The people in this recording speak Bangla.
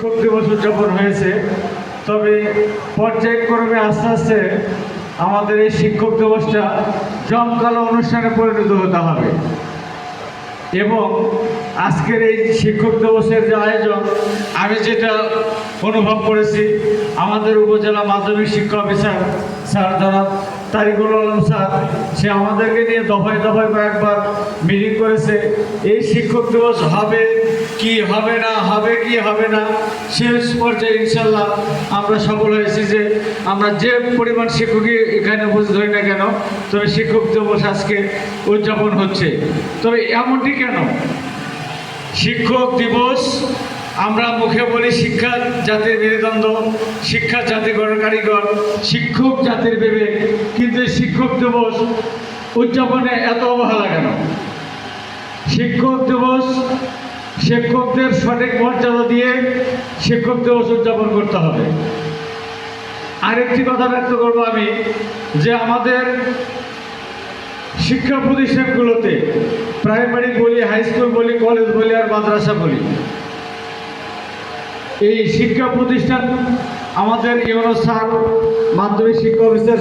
শিক্ষক দিবস উদযাপন হয়েছে, তবে পর্যায়ক্রমে আস্তে আস্তে আমাদের এই শিক্ষক দিবসটা জমকালো অনুষ্ঠানে পরিণত হতে হবে। এবং আজকের এই শিক্ষক দিবসের যে আয়োজন, আমি যেটা অনুভব করেছি, আমাদের উপজেলা মাধ্যমিক শিক্ষা অফিসার স্যার যারা তারিকুল আলম স্যার, সে আমাদেরকে নিয়ে দফায় দফায় কয়েকবার মিটিং করেছে। এই শিক্ষক দিবস হবে কি হবে না, হবে কি হবে না, শেষ পর্যায়ে ইনশাল্লাহ আমরা সফল হয়েছি যে আমরা যে পরিমাণ শিক্ষকই এখানে উপস্থিত হই না কেন, তবে শিক্ষক দিবস আজকে উদযাপন হচ্ছে। তবে এমনটি কেন? শিক্ষক দিবস আমরা মুখে বলি শিক্ষা জাতির মেরুদণ্ড, শিক্ষা জাতি গড় কারিগর, শিক্ষক জাতির বিবেক, কিন্তু শিক্ষক দিবস উদযাপনে এত অবহেলা কেন? শিক্ষক দিবস, শিক্ষকদের সঠিক মর্যাদা দিয়ে শিক্ষক দিবস উদযাপন করতে হবে। আরেকটি কথা ব্যক্ত করব আমি, যে আমাদের শিক্ষা প্রতিষ্ঠানগুলোতে প্রাইমারি বলি, হাই স্কুল বলি, কলেজ বলি আর মাদ্রাসা বলি এই শিক্ষা প্রতিষ্ঠান আমাদের ইউনো স্যার মাধ্যমিক শিক্ষা অফিসার